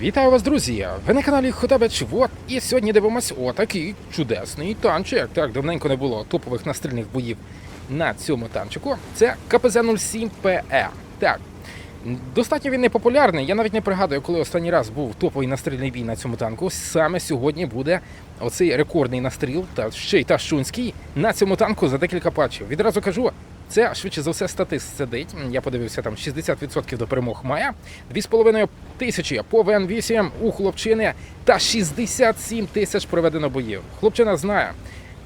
Вітаю вас, друзі! Ви на каналі Хотабеч Вот. І сьогодні дивимось отакий чудесний танчик. Так, давненько не було топових настрільних боїв на цьому танчику. Це КПЗ-07ПЕ. Так. Достатньо він не популярний. Я навіть не пригадую, коли останній раз був топовий настрільний бій на цьому танку. Саме сьогодні буде оцей рекордний настріл, та ще й ташунський на цьому танку за декілька патчів. Відразу кажу, це швидше за все статист сидить. Я подивився, там 60% до перемог має, 2,5 тисячі по ВН8 у хлопчини та 67 тисяч проведено боїв. Хлопчина знає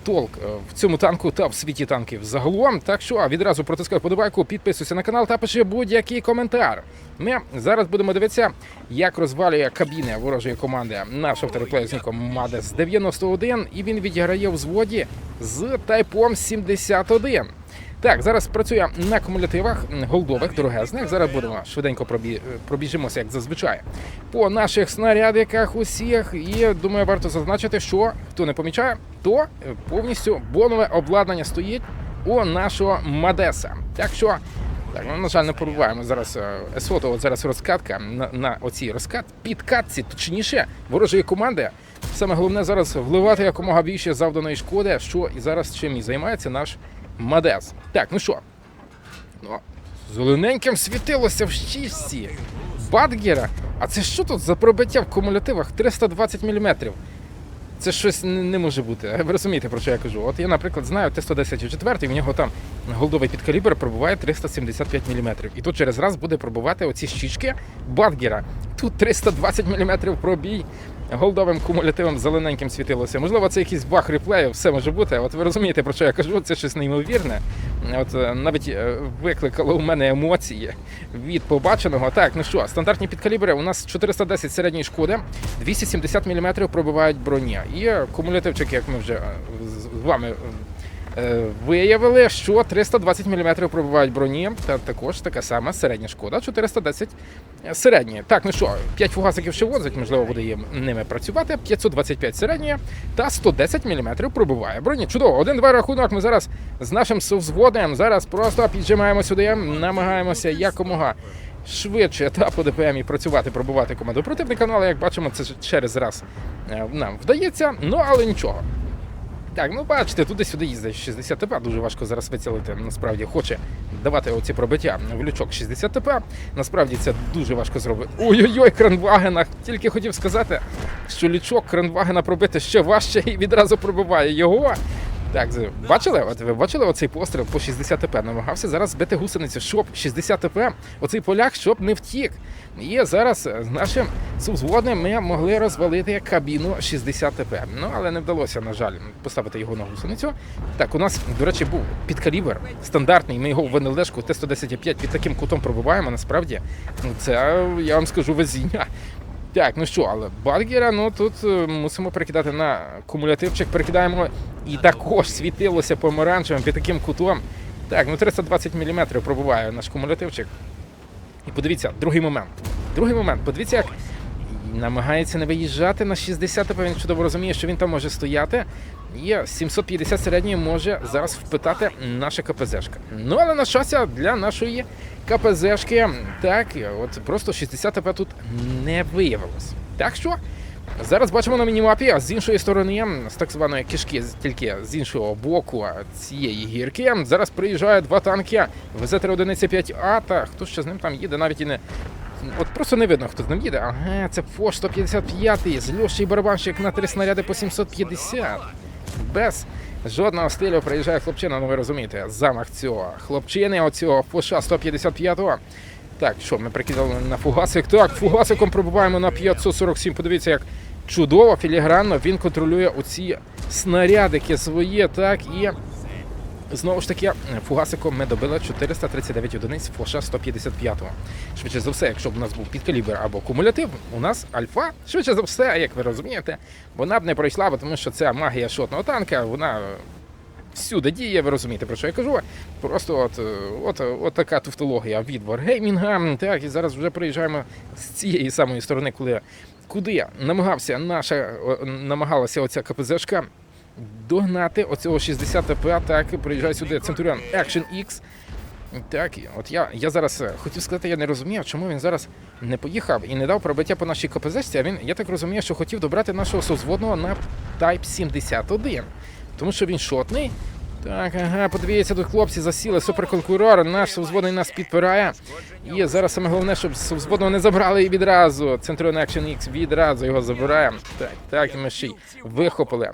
толк е, в цьому танку та в світі танків загалом. Так що відразу протискай вподобайку, підписуйся на канал та пиши будь-який коментар. Ми зараз будемо дивитися, як розвалює кабіни ворожої команди наш авториплеєр з ніком Мадес 91, і він відіграє в зводі з тайпом 71. Так, зараз працює на кумулятивах голдових, дорогезних. Зараз будемо швиденько пробі... пробіжимося, як зазвичай, по наших снарядиках усіх. І думаю, варто зазначити, що хто не помічає, то повністю бонове обладнання стоїть у нашого Мадеса. Так що. Так, ну, на жаль, не пробуваємо зараз е, СОТО, от зараз розкатка на, на оцій розкат, підкатці, точніше, ворожої команди. Саме головне зараз вливати якомога більше завданої шкоди, що і зараз чим і займається наш Мадес. Так, ну що? Зелененьким світилося в щічці. Бадгера. А це що тут за пробиття в кумулятивах 320 мм? Це щось не може бути. Ви розумієте, про що я кажу? От я, наприклад, знаю Т-110 в нього там голдовий підкалібр пробуває 375 мм. І тут через раз буде пробувати оці щічки Бадгера. Тут 320 мм пробій голдовим кумулятивом зелененьким світилося. Можливо, це якийсь баг реплею, все може бути. От ви розумієте, про що я кажу, це щось неймовірне. От е, навіть е, викликало у мене емоції від побаченого. Так, ну що, стандартні підкалібри у нас 410 середньої шкоди, 270 мм пробивають броня. І кумулятивчик, як ми вже е, з вами виявили, що 320 мм пробивають броні, та також така сама середня шкода, 410 середні. Так, ну що, 5 фугасиків ще возить, можливо, буде їм ними працювати. 525 середні та 110 мм пробиває броні. Чудово, один-два рахунок. Ми зараз з нашим совзводом зараз просто піджимаємо сюди, намагаємося якомога. Швидше та по ДПМі працювати, пробувати команду противника, ну, але як бачимо, це через раз е, нам вдається, ну але нічого. Так, ну бачите, туди-сюди їздить 60 ТП, дуже важко зараз вицілити. Насправді хоче давати оці пробиття в лючок 60 ТП. Насправді це дуже важко зробити. Ой-ой-ой, Кранвагена. Тільки хотів сказати, що лючок Кранвагена пробити ще важче і відразу пробиває його. Так, бачили? От ви бачили оцей постріл по 60 ТП? Намагався зараз збити гусеницю, щоб 60 ТП, оцей поляк, щоб не втік. І зараз з нашим субзводним ми могли розвалити кабіну 60 ТП. Ну, але не вдалося, на жаль, поставити його на гусеницю. Так, у нас, до речі, був підкалібр стандартний. Ми його в НЛДшку Т-110-5 під таким кутом пробиваємо. Насправді, ну це я вам скажу везіння. Так, ну що, але Бадгера, ну тут е, мусимо перекидати на кумулятивчик, перекидаємо і також світилося помаранчевим під таким кутом. Так, ну 320 мм пробуває наш кумулятивчик. І подивіться, другий момент. Другий момент, подивіться, як намагається не виїжджати на 60 ТП, він чудово розуміє, що він там може стояти. І 750 середньої може зараз впитати наша КПЗшка. Ну, але на щастя, для нашої КПЗшки, так, от просто 60 ТП тут не виявилось. Так що. Зараз бачимо на мінімапі, а з іншої сторони, з так званої кишки, тільки з іншого боку цієї гірки, зараз приїжджає два танки ВЗ-3 одиниці 5А, та хто ще з ним там їде, навіть і не. От просто не видно, хто з ним їде. Ага, це Фош 155 з Льоший барабанщик на три снаряди по 750. Без жодного стилю приїжджає хлопчина, ну ви розумієте, замах цього хлопчини, оцього Фоша 155-го. Так, що, ми прикидали на фугасик. Так, фугасиком пробуваємо на 547. Подивіться, як чудово, філігранно він контролює оці снарядики свої, так, і знову ж таки, фугасиком ми добили 439 одиниць Фоша 155-го. Швидше за все, якщо б у нас був підкалібр або кумулятив, у нас альфа, швидше за все, як ви розумієте, вона б не пройшла, бо тому що це магія шотного танка, вона всюди діє, ви розумієте, про що я кажу. Просто от, от, от така туфтологія від Wargaming. Так, і зараз вже приїжджаємо з цієї самої сторони, коли, куди намагався наша, намагалася оця КПЗшка догнати оцього 60 ТП, так, приїжджає сюди Centurion Action X. Так, от я, я зараз е, хотів сказати, я не розумію, чому він зараз не поїхав і не дав пробиття по нашій КПЗ, а він, я так розумію, що хотів добрати нашого созводного на Type 71. Тому що він шотний. Так, ага, подивіться, тут хлопці засіли, суперконкурор, наш созводний нас підпирає. І зараз саме головне, щоб созводного не забрали і відразу. Centurion Action X відразу його забирає. Так, так, і ми ще й вихопили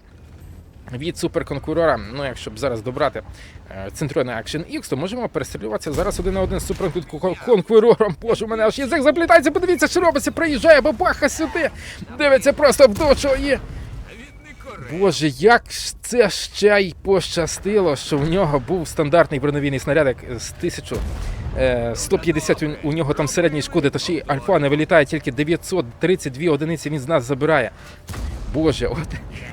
від суперконкурора. Ну, якщо б зараз добрати е, Action X, то можемо перестрілюватися зараз один на один з суперконкурором. Боже, у мене аж язик заплітається. Подивіться, що робиться, приїжджає бабаха сюди. Дивиться просто в душу і. Боже, як це ще й пощастило, що в нього був стандартний броневійний снарядик з 1000. е, 150 у- нього там середньої шкоди, то ще й альфа не вилітає, тільки 932 одиниці він з нас забирає. Боже, от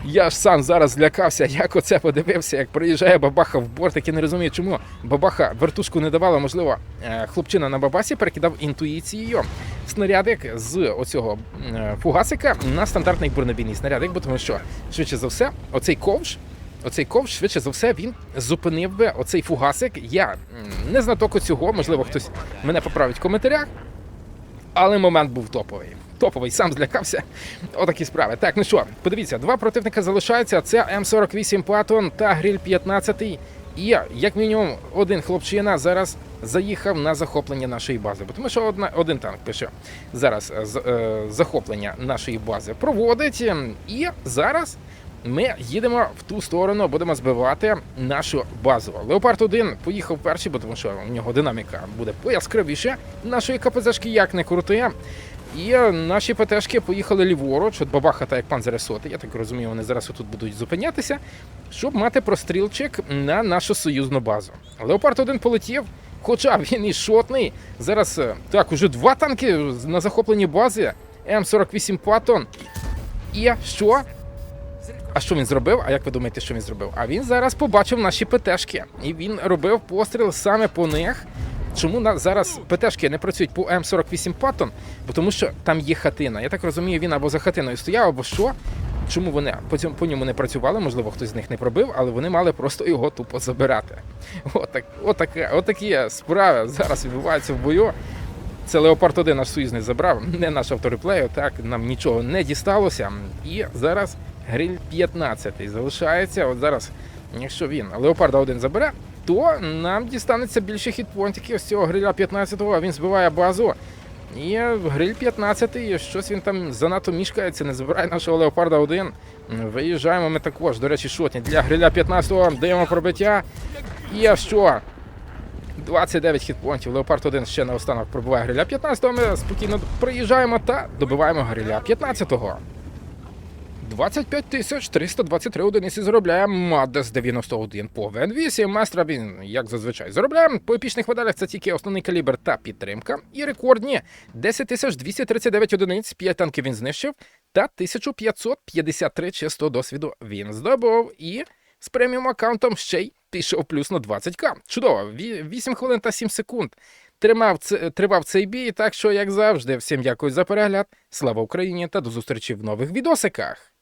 я ж сам зараз злякався, як оце подивився, як приїжджає бабаха в бортик і не розумію, чому бабаха вертушку не давала. Можливо, е, хлопчина на бабасі перекидав інтуїцією снарядик з оцього е, фугасика на стандартний бронебійний снарядик, бо тому що швидше за все, оцей ковш. Оцей ковш, швидше за все, він зупинив би оцей фугасик. Я не знаток цього, можливо, хтось мене поправить в коментарях. Але момент був топовий. Топовий, сам злякався. Отакі справи. Так, ну що, подивіться, два противника залишаються. Це М48 Патон та Гриль 15. І як мінімум один хлопчина зараз заїхав на захоплення нашої бази. Бо Тому що одна, один танк пише зараз е, з- е, захоплення нашої бази проводить. І зараз ми їдемо в ту сторону, будемо збивати нашу базу. Леопард 1 поїхав перший, бо тому що у нього динаміка буде пояскравіше. Нашої КПЗшки як не крути. І наші ПТшки поїхали ліворуч, от бабаха та як панзери соти. Я так розумію, вони зараз тут будуть зупинятися, щоб мати прострілчик на нашу союзну базу. Леопард 1 полетів, хоча він і шотний. Зараз е, так, уже два танки на захопленні бази. М48 Паттон. І що? А що він зробив? А як ви думаєте, що він зробив? А він зараз побачив наші ПТшки. І він робив постріл саме по них. Чому зараз ПТшки не працюють по М48 Паттон? Бо тому що там є хатина. Я так розумію, він або за хатиною стояв, або що. Чому вони по цьому по ньому не працювали? Можливо, хтось з них не пробив, але вони мали просто його тупо забирати. Отак, отаке, отакі справи зараз відбуваються в бою. Це Леопард 1 наш союзний забрав, не наш автореплею, так нам нічого не дісталося. І зараз гриль 15 залишається. От зараз, якщо він Леопарда 1 забере, то нам дістанеться більше хітпонтиків з цього гриля 15-го, а він збиває базу. І гриль 15 щось він там занадто мішкається, не забирає нашого Леопарда 1. Виїжджаємо ми також. До речі, шотні для гриля 15-го даємо пробиття. І що? 29 хітпонтів. Леопард 1 ще наостанок пробиває гриля 15-го. Ми спокійно приїжджаємо та добиваємо гриля 15-го. 25 тисяч 323 одиниці заробляє Мадес 91 по ВН8. Майстра він, як зазвичай, заробляє. По епічних медалях це тільки основний калібр та підтримка. І рекордні 10 тисяч 239 одиниць, 5 танків він знищив, та 1553 чистого досвіду він здобув. І з преміум аккаунтом ще й пішов плюс на 20к. Чудово, Ві- 8 хвилин та 7 секунд. Тримав тривав цей бій, так що, як завжди, всім дякую за перегляд. Слава Україні та до зустрічі в нових відосиках.